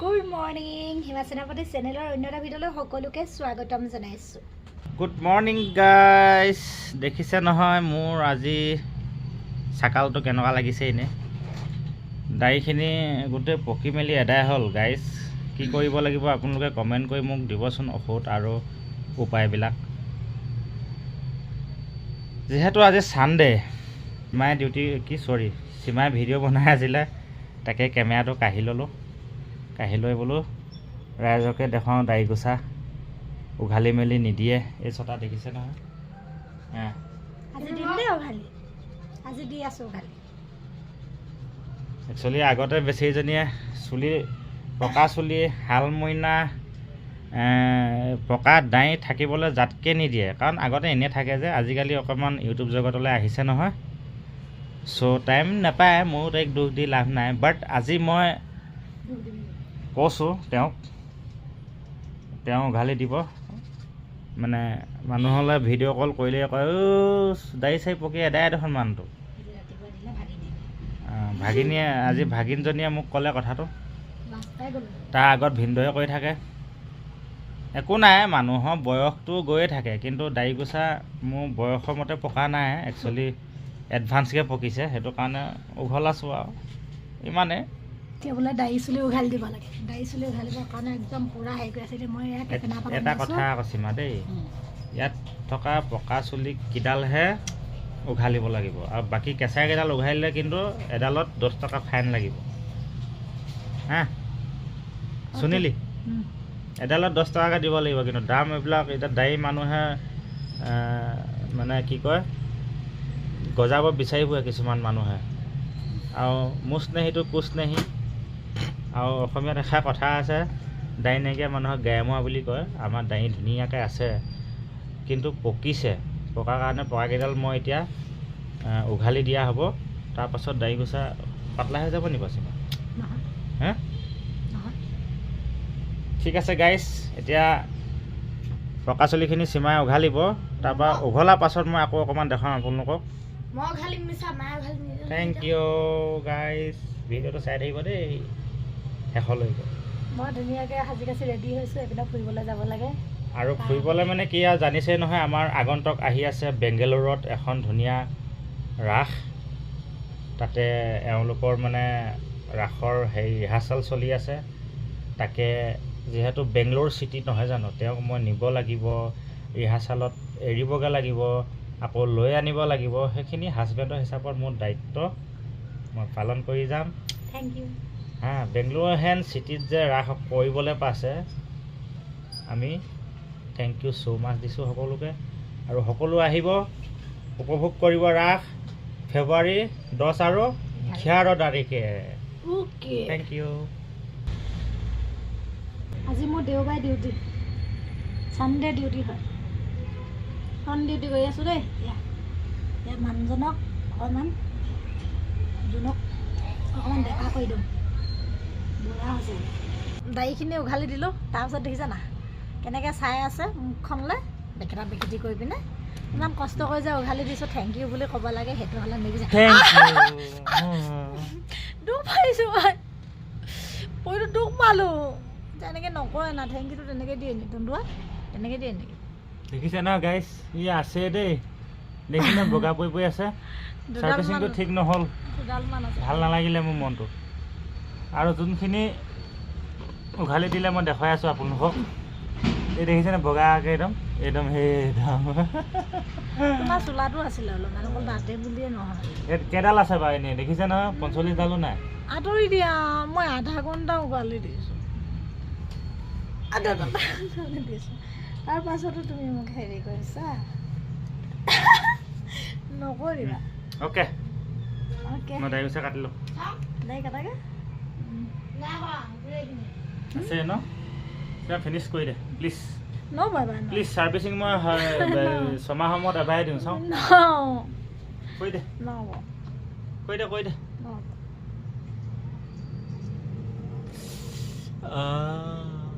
Good morning Hima সেনাপতি চেনেলৰ অন্য এটা ভিডিঅ'লৈ সকলোকে স্বাগতম জনাইছোঁ। গুড মৰ্ণিং গাইজ দেখিছে নহয়, মোৰ আজি চাকালটো কেনেকুৱা লাগিছে এনেই দাড়িখিনি গোটেই পকি মেলি এদাই হ'ল গাইজ কি কৰিব লাগিব আপোনালোকে কমেণ্ট কৰি মোক দিবচোন ঔষধ আৰু উপায়বিলাক। যিহেতু আজি ছানডে মায়ে ডিউটি কি চৰি সীমাই ভিডিঅ' বনাই আছিলে, তাকে কেমেৰাটো কাঢ়ি ল'লোঁ। কাঢ়ি লৈ বোলো ৰাইজকে দেখুৱাওঁ দাড়ি গোচা উঘালি মেলি নিদিয়ে। এই ছটা দেখিছে নহয়। একচুৱেলি আগতে বেছিজনীয়ে চুলি পকা চুলি শাল মইনা এ, পকা দাই থাকিবলৈ জাতকৈ নিদিয়ে। কাৰণ আগতে এনেই থাকে যে আজিকালি অকণমান ইউটিউব জগতলৈ আহিছে নহয়। চ' টাইম নাপায় ময়ো তাইক দুখ দি লাভ নাই। বাট আজি মই কৈছোঁ তেওঁক তেওঁ উঘালি দিব। মানে মানুহলৈ ভিডিঅ' কল কৰিলে কয় অ' দাড়ি চাৰি পকি এদাই দেখোন মানুহটো। ভাগিনীয়ে আজি ভাগিনজনীয়ে মোক ক'লে কথাটো। তাৰ আগত ভিনদৰে কৰি থাকে একো নাই মানুহৰ বয়সটো গৈয়ে থাকে কিন্তু দাড়ি গোচা মোৰ বয়সৰ মতে পকা নাই একচুৱেলি এডভান্সকৈ পকিছে সেইটো কাৰণে উঘলাছোঁ আৰু। ইমানে এতিয়া বোলে দাড়ি চুলি উঘালি দিব লাগে। দাড়ি চুলি উঘালিবৰ কাৰণে একদম পূৰা হেৰি কৰি আছে। এতিয়া মই এট-। কথা আকৌ সীমা দেই। ইয়াত থকা পকা চুলি কেইডালহে উঘালিব লাগিব। আৰু বাকী কেঁচা কেইডাল উঘালিলে কিন্তু এডালত দহ টকা ফাইন লাগিব। হা? শুনিলি। এডালত দহ টকাকৈ দিব লাগিব। কিন্তু দাম এইবিলাক এতিয়া দাড়ি মানুহে মানে কি কয় গজাব বিচাৰি ফুৰে কিছুমান মানুহে। আৰু মুচ নেহিটো কোচ নেহি আৰু অসমীয়াত এষাৰ কথা আছে। দাড়ি নাইকিয়া মানুহক গেৰমোৱা বুলি কয়। আমাৰ দাড়ি ধুনীয়াকৈ আছে। কিন্তু পকিছে। পকাৰ কাৰণে পকাকেইডাল মই এতিয়া উঘালি দিয়া হ'ব। তাৰপাছত দাড়ি গোচা পাতলা হৈ যাব নি হে? নহয়। ঠিক আছে গাইজ এতিয়া পকা চুলিখিনি চিমাই উঘালিব। তাৰপৰা উঘলাৰ পাছত মই আকৌ অকণমান দেখাম আপোনালোকক। থেংক ইউ গাইজ ভিডিঅ'টো চাই থাকিব দেই। শেষলৈকে মই ধুনীয়াকৈ সাজি কাচি ৰেডি হৈছোঁ এইপিনে ফুৰিবলৈ যাব লাগে। আৰু ফুৰিবলৈ মানে কি আৰু জানিছেই নহয় আমাৰ আগন্তুক আহি আছে বেংগালুৰুত এখন ধুনীয়া ৰাস। তাতে এওঁলোকৰ মানে ৰাসৰ হেৰি ৰিহাৰ্চেল চলি আছে। তাকে যিহেতু বেংগলোৰ চিটি নহয় জানো তেওঁক মই নিব লাগিব ৰিহাৰ্চেলত এৰিবগৈ লাগিব আকৌ লৈ আনিব লাগিব সেইখিনি হাজবেণ্ডৰ হিচাপত মোৰ দায়িত্ব। মই পালন কৰি যাম। থেংক ইউ হা বেংগলোৰ হেন চিটিত যে ৰাস কৰিবলৈ পাইছে আমি থেংক ইউ ছ' মাছ দিছোঁ সকলোকে। আৰু সকলো আহিব উপভোগ কৰিব ৰাস ফেব্ৰুৱাৰী দহ আৰু এঘাৰ তাৰিখে। থেংক ইউ আজি মোৰ দেওবাৰে ডিউটি ছানডে ডিউটি হয়। ফ্ৰণ্ট ডিউটি কৰি আছোঁ দেই। মানুহজনক অকণমান জোনক অকণমান ডেকা কৰি দিওঁ। দাড়িখিনি উঘালি দিলোঁ। তাৰপিছত দেখিছা না কেনেকৈ চাই আছে মুখখনলৈ। বেকেটা বেকেটি কৰি পিনে ইমান কষ্ট কৰি যে উঘালি দিছোঁ থেংক ইউ বুলি ক'ব লাগে সেইটো হ'লে নিবিচাৰে। দুখ পাইছোঁ মই। পইটো দুখ পালোঁ। তেনেকৈ নকয় না থেংক ইউটো তেনেকৈ দিয়ে নেকি তন্দুৱা তেনেকৈ দিয়ে নেকি? দেখিছে ন গাইজ ই আছে দেই। দেখিছে বগা পৰি পৰি আছে। চাৰ্ভিচিংটো ঠিক নহ'ল। ভালো নালাগিলে মোৰ মনটো। আৰু যোনখিনি উঘালি দিলে মই দেখুৱাই আছোঁ আপোনালোকক। এই দেখিছেনে বগাকৈ একদম একদম সেই একদম। চোলাটো আছিলে অলপমান অকল বুলিয়ে নহয়। কেইডাল আছে বাৰু এনেই দেখিছে নহয় পঞ্চল্লিছডালো নাই। আঁতৰি দিয়া মই আধা ঘণ্টা উঘালি দিছোঁ। আধা ঘণ্টা উঘালি দিছোঁ। তাৰ পাছতো তুমি মোক হেৰি কৰিছা। নকৰিবা। অ'কে। অ'কে। মই গুচা কাটিলোঁ দাই কাটাগে আছে ন কিবা ফিনিছ কৰি দে প্লিজ নবাবা প্লিজ ছাৰ্ভিচিং মই হয়, বে- ছমাহৰ মূৰত এবাৰে দিওঁ চাওঁ ন কৰি দে নহ'ব কৰি দে কৰি দে নহ'ব আহ,